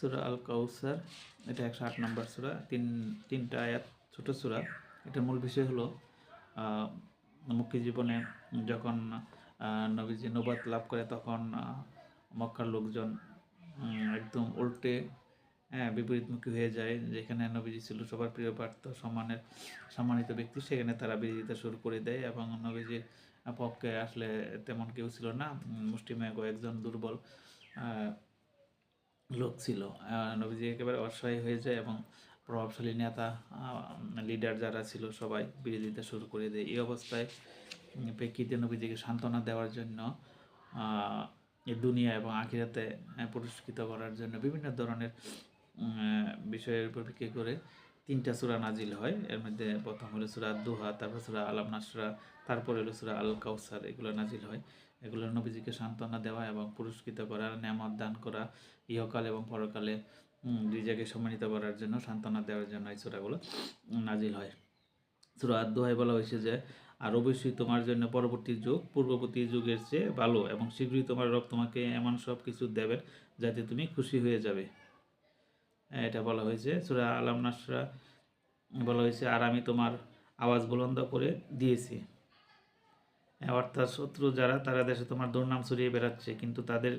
সুরা আল কাউসার এটা একশো আট নম্বর সুরা, তিন, তিনটা আয়াত, ছোট সুরা। এটার মূল বিষয় হলো মুক্তি জীবনে যখন নবীজি নবাত লাভ করে তখন মক্কার লোকজন একদম উল্টে হ্যাঁ বিপরীতমুখী হয়ে যায়। যেখানে নবীজি ছিল সবার প্রিয় পার্থ, সম্মানের, সম্মানিত ব্যক্তি, সেখানে তারা বিরোধিতা শুরু করে দেয় এবং নবীজির পক্ষে আসলে তেমন কেউ ছিল না। মুষ্টিমেয় কয়েকজন দুর্বল লোক ছিল। নবীজি একেবারে অসহায় হয়ে যায় এবং প্রভাবশালী নেতা লিডার যারা ছিল সবাই বিরোধিতা শুরু করে দেয়। এই অবস্থায় প্রেক্ষিতে নবীজিকে সান্ত্বনা দেওয়ার জন্য দুনিয়া এবং আখিরাতে পুরস্কৃত করার জন্য বিভিন্ন ধরনের বিষয়ের উপর ভিত্তি করে তিনটা সূরা নাজিল হয়। এর মধ্যে প্রথম হলো সূরা দুহা, তারপর সূরা আলাম নাসরা তারপর হলো সূরা আল কাউসার এগুলো নাজিল হয়। এগুলো নবীজিকে সান্ত্বনা দেওয়া এবং পুরস্কৃত করা নিয়ামত দান করা ইহকাল এবং পরকালে নিজেকে সম্মানিত করার জন্য সান্ত্বনা দেওয়ার জন্য এই সূরাগুলো নাজিল হয়। সূরা আদ-দুহায় বলা হয়েছে যে আর অবশ্যই তোমার জন্য পরবর্তী যুগ পূর্ববর্তী যুগের চেয়ে ভালো এবং শীঘ্রই তোমার রব তোমাকে এমন সব কিছু দেবেন যাতে তুমি খুশি হয়ে যাবে। হ্যাঁ, এটা বলা হয়েছে। সূরা আলাম নাসরা বলা হয়েছে আর আমি তোমার আওয়াজ বুলন্দ করে দিয়েছি। অর্থাৎ শত্রু যারা, তারা দেশে তোমার দুর্নাম ছড়িয়ে বেড়াচ্ছে। কিন্তু তাদের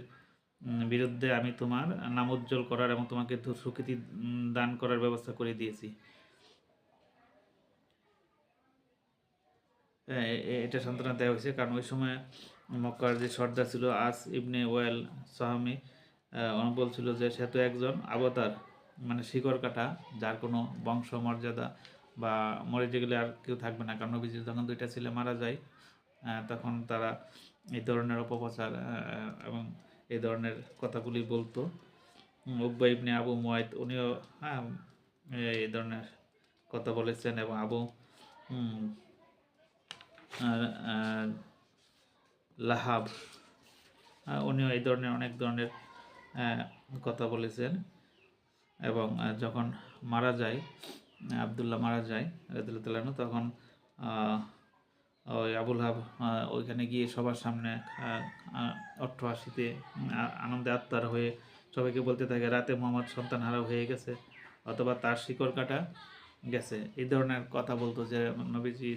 বিরুদ্ধে আমি তোমার নাম উজ্জ্বল করার এবং তোমাকে সুখ্যাতি দান করার ব্যবস্থা করে দিয়েছি। এটা সান্ত্বনা দেওয়া হয়েছে। কারণ ওই সময় মক্কার যে সর্দার ছিল আস ইবনে ওয়েল সাহামি বলছিল যে সে তো একজন আবতার মানে শিকড় কাটা, যার কোনো বংশ মর্যাদা বা মরে গেলে আর কেউ থাকবে না। কারণ নবীজি যখন দুইটা ছেলে মারা যায় তখন তারা এই ধরনের অপপ্রচার এবং এই ধরনের কথাগুলি বলতো। উকবা ইবনে আবু মুয়াইদ উনিও হ্যাঁ এই ধরনের কথা বলেছেন এবং আবু লাহাব উনিও এই ধরনের অনেক ধরনের কথা বলেছেন। এবং যখন মারা যায় আবদুল্লাহ মারা যায় তাআলা তখন ওই আবুল হাব ওইখানে গিয়ে সবার সামনে অট্টআশিতে আনন্দে আত্মার হয়ে সবাইকে বলতে থাকে, রাতে মোহাম্মদ সন্তান হারা হয়ে গেছে। অথবা তার শিকড় কাটা গেছে। এই ধরনের কথা বলতো যে, নবীজি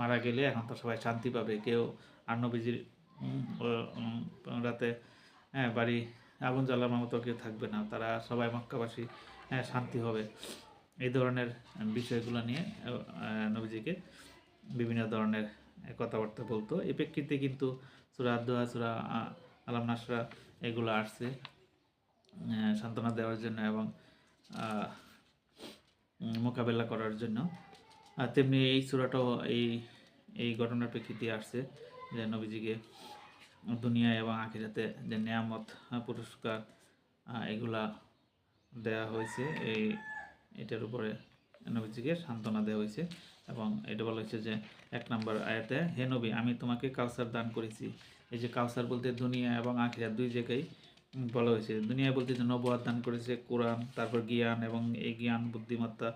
মারা গেলে এখন তো সবাই শান্তি পাবে। কেউ আর নবীজির রাতে হ্যাঁ বাড়ি আগুন জ্বালানোর মতো কেউ থাকবে না। তারা সবাই মক্কাবাসী হ্যাঁ শান্তি হবে। এই ধরনের বিষয়গুলো নিয়ে নবীজিকে বিভিন্ন ধরনের কথাবার্তা বলতো। এই প্রেক্ষিতে কিন্তু সুরা আদোয়া সুরা আলাম নাসরা এগুলো আসছে। সান্ত্বনা দেওয়ার জন্য এবং মোকাবেলা করার জন্য। আর তেমনি এই সুরাটাও এই এই ঘটনার প্রেক্ষিতে আসছে যে নবীজিকে দুনিয়া এবং আখিরাতে যে নিয়ামত পুরস্কার এগুলা দেওয়া হয়েছে, এই, এটার উপরে নবীজিকে সান্ত্বনা দেওয়া হয়েছে। এবং এটা বলা হয়েছে যে এক নম্বর আয়াতে হে নবী আমি তোমাকে কাউসার দান করেছি। এই যে কাউসার বলতে দুনিয়া এবং আখিরাত দুই জায়গায় বলা হয়েছে। দুনিয়া বলতে যে নবুয়াত দান করেছে কোরআন তারপর জ্ঞান এবং এই জ্ঞান বুদ্ধিমত্তা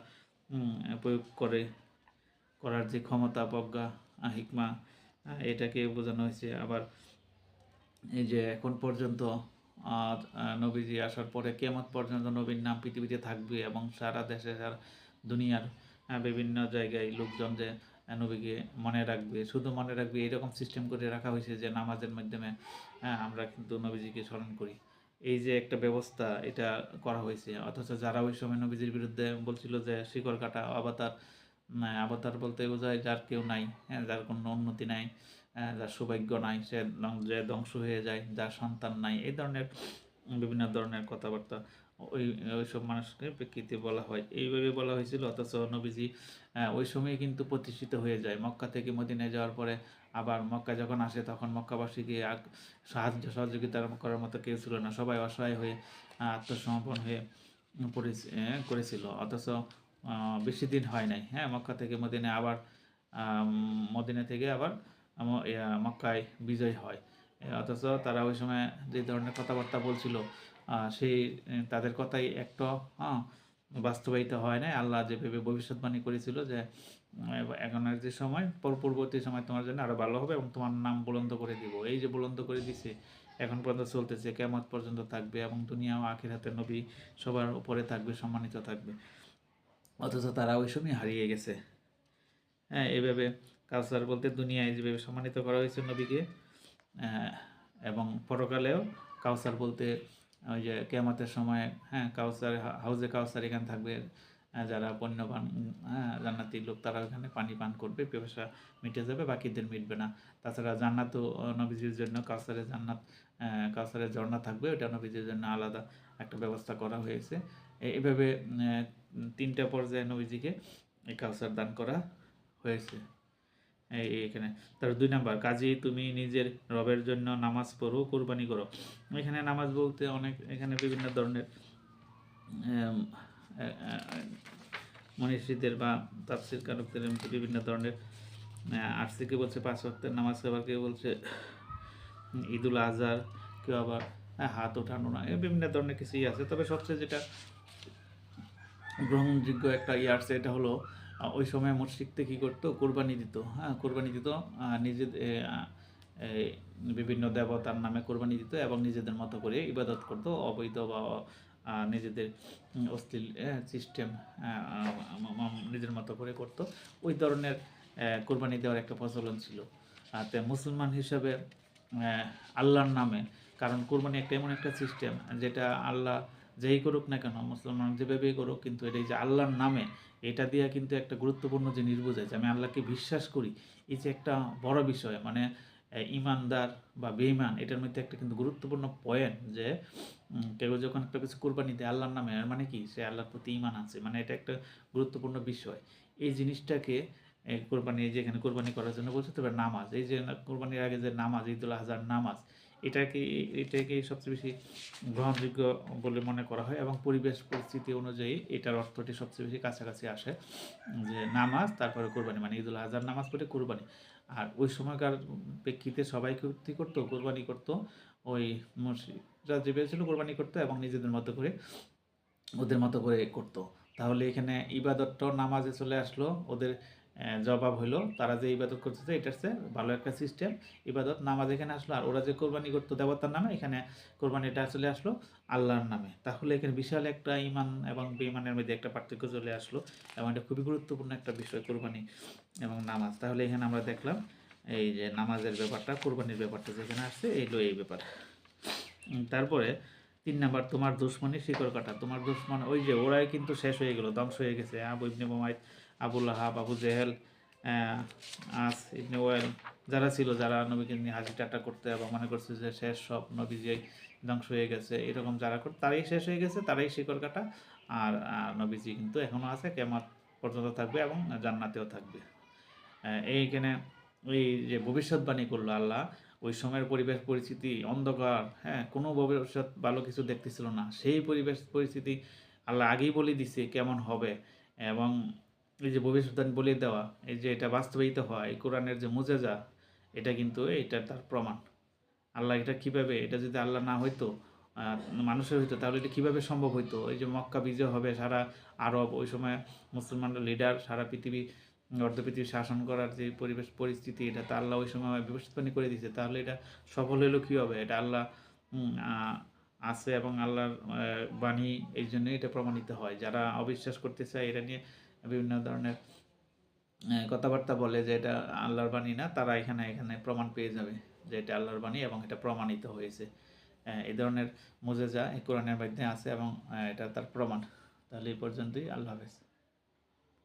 প্রয়োগ করে করার যে ক্ষমতা প্রজ্ঞা হিকমা এটাকে বোঝানো হয়েছে। আবার এই যে এখন পর্যন্ত আহ, নবীজি আসার পরে কেমন পর্যন্ত নবীর নাম পৃথিবীতে থাকবে এবং সারা দেশে সারা দুনিয়ার বিভিন্ন জায়গায় লোকজন যে নবীকে মনে রাখবে, শুধু মনে রাখবে এরকম সিস্টেম করে রাখা হয়েছে যে নামাজের মাধ্যমে আমরা কিন্তু নবীজিকে স্মরণ করি। এই যে একটা ব্যবস্থা এটা করা হয়েছে, অথচ যারা ওই সময় নবীজির বিরুদ্ধে বলছিল যে শিকড় কাটা অবতার অবতার বলতে বোঝায় যার কেউ নাই হ্যাঁ যার কোনো উন্নতি নাই যার সৌভাগ্য নাই, সে যে ধ্বংস হয়ে যায়, যার সন্তান নাই, এই ধরনের বিভিন্ন ধরনের কথাবার্তা ওই, ওইসব মানুষকে প্রেক্ষিতে বলা হয়। এইভাবে বলা হয়েছিল, অথচ নবীজি ওই সময় কিন্তু প্রতিষ্ঠিত হয়ে যায়। মক্কা থেকে মদিনায় যাওয়ার পরে আবার মক্কা যখন আসে, তখন মক্কাবাসীকে সাহায্য, সহযোগিতা করার মতো কেউ ছিল না। সবাই অসহায় হয়ে, আত্মসমর্পণ হয়ে করেছিল। অথচ বেশি দিন হয় নাই। হ্যাঁ মক্কা থেকে মদিনায় আবার মদিনা থেকে আবার মক্কায় বিজয় হয়। অথচ তারা ওই সময় যে ধরনের কথাবার্তা বলছিল সেই তাদের কথাই একটা হ্যাঁ বাস্তবায়িত হয় না আল্লাহ যেভাবে ভবিষ্যৎবাণী করেছিল যে উম, এখনের যে সময় পর- পূর্ববর্তী সময় তোমার জন্য আরও ভালো হবে এবং তোমার নাম বুলন্দ করে দিব। এই যে বুলন্দ করে দিছে এখন পর্যন্ত চলতেছে কেমন পর্যন্ত থাকবে এবং দুনিয়া ও হাতে নবী সবার উপরে থাকবে সম্মানিত থাকবে। অথচ তারা ওই সময় হারিয়ে গেছে। হ্যাঁ এভাবে কাউসার বলতে দুনিয়ায় যেভাবে সম্মানিত করা হয়েছে নবীকে এবং পরকালেও কাউসার বলতে ওই যে কেয়ামতের সময় হ্যাঁ কাউসার হাউজে কাউসার এখানে থাকবে যারা পণ্যপান হ্যাঁ জান্নাতি লোক তারা ওখানে পানি পান করবে, পেপাসা মিটে যাবে, বাকিদের মিটবে না। তাছাড়া জান্নাত নবীজির জন্য কাউসারের জান্নাত কাউসারের ঝর্ণা থাকবে ওটা নবীজির জন্য আলাদা একটা ব্যবস্থা করা হয়েছে। এভাবে তিনটা পর্যায়ে নবীজিকে এই কাউসার দান করা হয়েছে। এখানে। তার দুই নাম্বার, কাজী তুমি নিজের রবের জন্য নামাজ পড়ো, কোরবানি করো। এখানে নামাজ বলতে অনেক, এখানে বিভিন্ন ধরনের মনীষীদের বা তাফসির কারকদের বিভিন্ন ধরনের আর্টস থেকে বলছে পাঁচ ওয়াক্তের নামাজ, আবার কেউ বলছে ঈদুল আজহার, কেউ আবার হাত ওঠানো না বিভিন্ন ধরনের কিছুই আছে। তবে সবচেয়ে যেটা গ্রহণযোগ্য একটা ইয়ে আসছে এটা হলো ওই সময় মুশরিকতে কী করতো? কোরবানি দিত। হ্যাঁ কোরবানি দিত। নিজেদের বিভিন্ন দেবতার নামে কোরবানি দিত এবং নিজেদের মতো করে ইবাদত করত। অবৈধ বা নিজেদের অশ্লীল সিস্টেম নিজের মতো করে করত। ওই ধরনের কোরবানি দেওয়ার একটা প্রচলন ছিল। তে মুসলমান হিসাবে আল্লাহর নামে, কারণ কোরবানি একটা এমন একটা সিস্টেম যেটা আল্লাহ যেই করুক না কেন, মুসলমান যেভাবেই করুক, কিন্তু এটা যে আল্লাহর নামে, এটা দিয়ে কিন্তু একটা গুরুত্বপূর্ণ জিনিস বোঝায় যে আমি আল্লাহকে বিশ্বাস করি, এই যে একটা বড় বিষয় মানে ইমানদার বা বেঈমান, এটার মধ্যে একটা কিন্তু গুরুত্বপূর্ণ পয়েন্ট যে কেউ যখন একটা কিছু কোরবানি দেয় আল্লাহর নামে মানে কি? সে আল্লাহর প্রতি ইমান আছে মানে এটা একটা গুরুত্বপূর্ণ বিষয়। এই জিনিসটাকে কোরবানি, এই যে এখানে কোরবানি করার জন্য বলছে তবে নামাজ, এই যে কোরবানির আগে যে নামাজ, ঈদুল আজহার নামাজ এটাকে এটাকে সবচেয়ে বেশি গ্রহণযোগ্য বলে মনে করা হয় এবং পরিবেশ পরিস্থিতি অনুযায়ী এটার অর্থটি সবচেয়ে বেশি কাছাকাছি আসে। যে নামাজ, তারপরে কোরবানি মানে ঈদুল আজহার নামাজ পড়ে কোরবানি। আর ওই সময়কার প্রেক্ষিতে সবাই কী করতো? কোরবানি করতো। ওই মসজিদরা যে ছিল কোরবানি করতো এবং নিজেদের মতো করে, ওদের মতো করে করতো। তাহলে এখানে ইবাদতটাও নামাজে চলে আসলো। ওদের জবাব হইল, তারা যে ইবাদত করতেছে, এটা হচ্ছে ভালো একটা সিস্টেম ইবাদত, নামাজ এখানে আসলো, আর ওরা যে কোরবানি করতো দেবতার নামে, এখানে কোরবানিটা চলে আসলো আল্লাহর নামে। তাহলে এখানে বিশাল একটা ইমান এবং বেইমানের মধ্যে একটা পার্থক্য চলে আসলো, এবং এটা খুবই গুরুত্বপূর্ণ একটা বিষয়, কোরবানি এবং নামাজ। তাহলে এখানে আমরা দেখলাম, এই যে নামাজের ব্যাপারটা, কোরবানির ব্যাপারটা যেখানে আসছে এইগুলো এই ব্যাপার। তারপরে তিন নাম্বার, তোমার দুশ্মনী শিকড় কাটা। তোমার দুশ্মন, ওই যে ওরাই কিন্তু শেষ হয়ে গেলো, ধ্বংস হয়ে গেছে। Abu ibn Abul Ahab, Abu Jahl As ibn Wail যারা ছিল, যারা নবীকে নিয়ে হাসি টাটা করতে এবং মনে করছে যে শেষ সব নবী যে ধ্বংস হয়ে গেছে, এরকম যারা করতে তারাই শেষ হয়ে গেছে, তারাই শিকড় কাটা, আর নবীজি কিন্তু এখনও আছে কেমন পর্যন্ত থাকবে এবং জান্নাতেও থাকবে। এইখানে ওই যে ভবিষ্যৎবাণী করল আল্লাহ, ওই সময়ের পরিবেশ পরিস্থিতি অন্ধকার হ্যাঁ কোনো ভবিষ্যৎ ভালো কিছু দেখতেছিল না, সেই পরিবেশ পরিস্থিতি আল্লাহ আগেই বলে দিছে কেমন হবে এবং এই যে ভবিষ্যৎবাণী বলে দেওয়া, এই যে এটা বাস্তবায়িত হয় এই কোরআনের যে মুজেজা, এটা কিন্তু এটা তার প্রমাণ। আল্লাহ এটা কীভাবে, এটা যদি আল্লাহ না হইতো মানুষের হইতো, তাহলে এটা কীভাবে সম্ভব হইতো? এই যে মক্কা বিজয় হবে, সারা আরব, ওই সময় মুসলমানরা লিডার সারা পৃথিবী, অর্ধ পৃথিবী শাসন করার যে পরিবেশ, পরিস্থিতি, এটা তা আল্লাহ ওই সময় ভবিষ্যৎবাণী করে দিয়েছে। তাহলে এটা সফল হলো কী হবে? এটা আল্লাহ আছে এবং আল্লাহর বাণী, এই জন্যই এটা প্রমাণিত হয়। যারা অবিশ্বাস করতে চায়, এটা নিয়ে বিভিন্ন ধরনের কথাবার্তা বলে যে এটা আল্লাহর বাণী না, তারা এখানে এখানে প্রমাণ পেয়ে যাবে যে এটা আল্লাহর বাণী এবং এটা প্রমাণিত হয়েছে। এই ধরনের মোজেজা কোরআনের মধ্যে আছে এবং এটা তার প্রমাণ। তাহলে এই পর্যন্তই, আল্লাহ হাফেজ।